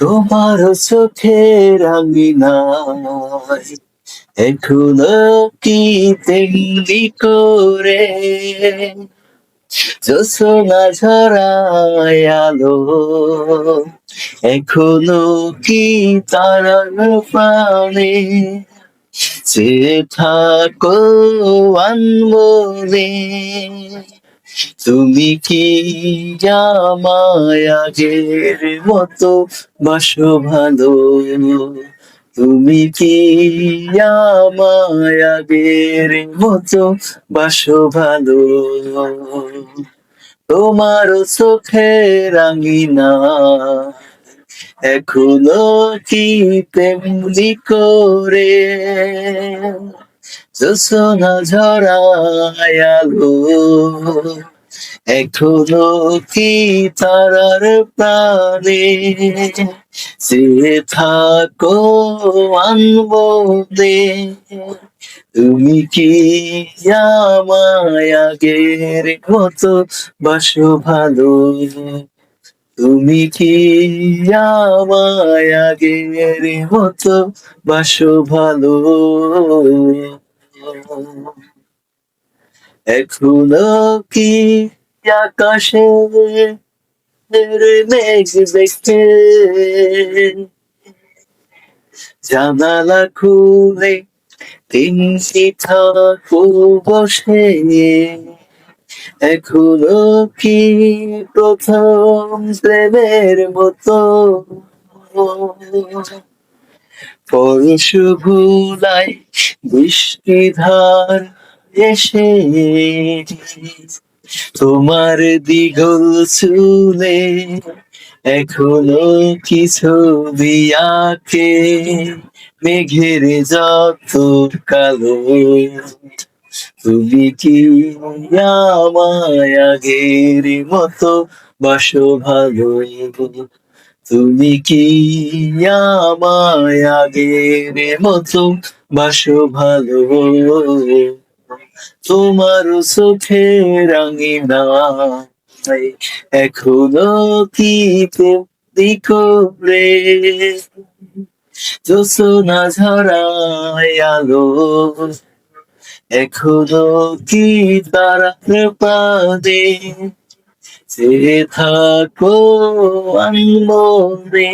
তোমার চোখের আঙিনায় এখনও কি তেমনি করে? জোসনা ঝরায় আলো, এখনও কি তারার প্রাণে? যে থাকো আনমনে। তুমি কি আগের মতো? বাসো ভালো তুমি কি আগের মতো? বাসো ভালো তোমার চোখে রাঙিনা। এখনও কি তেমনি করে? জোসনা ঝরায় আলো এখনও কি তারার প্রাণে? সে থাকো আনবদে তুমি কি আমায় আগের মতো বাসো ভালো? তুমি কি আমায় আগের মতো বাসো ভালো। এখনও কি আকাশে মেঘ দেখতে? জানালা খুলে তিনটি থাকো বসে। এখনও কি প্রথম প্রেমের মতো? ভুলাই বৃষ্টি ধার এসে তোমার দিগল চুলে এখনও কি ছবি আঁকে মেঘের যত কালো তুমি কি আমায় আগের মতো বাসো ভালো তুমি কি আমায় আগের মতো বাসো ভালো তোমার চোখে রাঙিনা এখনও কি দিকো রে? জোসনা আলো এখনও কি তারা পাদে যে থাকো আনমনে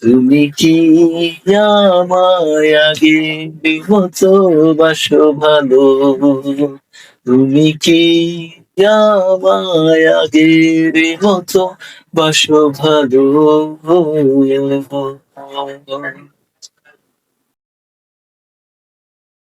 তুমি কি আমায় আগে বাসো ভালো? তুমি কি আমায় আগের মতো বাসো ভালো?